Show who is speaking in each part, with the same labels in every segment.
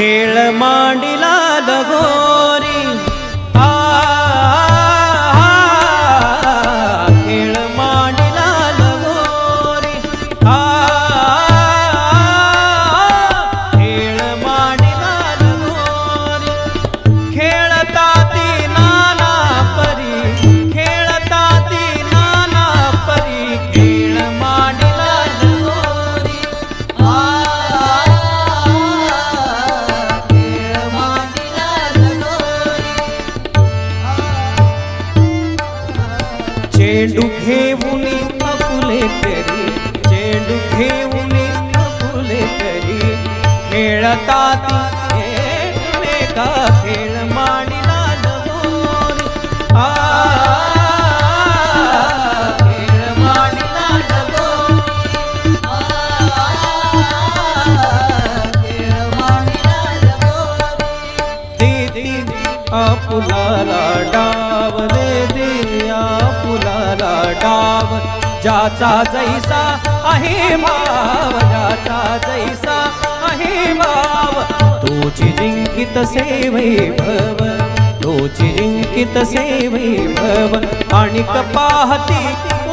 Speaker 1: खेळ मांडिला लगोरी चेंडू घेऊन अपुले तरी चेंडू घेऊन अपुले तरी खेळतात एकमेका खेळ मांडला लगोरी. आ खेळ मांडिला लगोरी. दीदी आपुलाला डावले दे गाव ज्याचा जैसा आहे भाव ज्याचा जैसा आहे भाव तोची जिंकित से भव तोची जिंकित से भव आणि कपाहती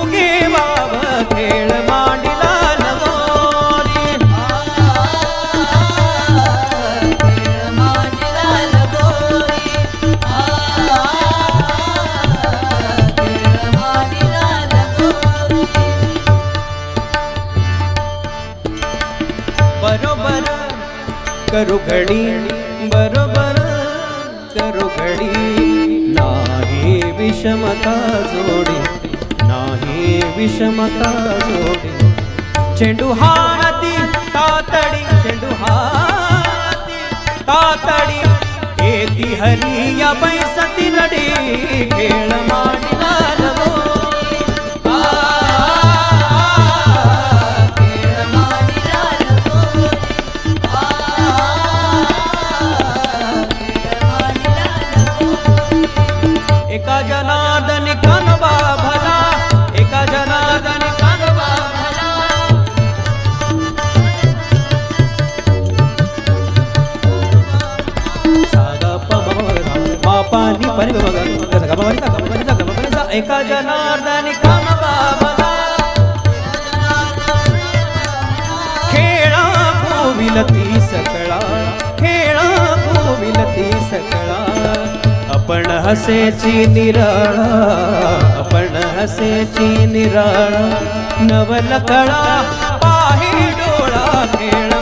Speaker 1: उगे वाव खेळ मांडी करू घडी. बरोबर करू घडी. नाही विषमता जोडी नाही विषमता जोडी. चेंडू हाती तातडी. चेंडू हाती तातडी. येती हरी या बैसती नडी. खेळ मांडला पापानी परि एका जनार्दन काम बाबा खेळा गोविलती सकळा खेळा गोविलती सकळा आपण हसेची निराळा आपण हसेची निराळा नवल कळा पाही डोळा खेळा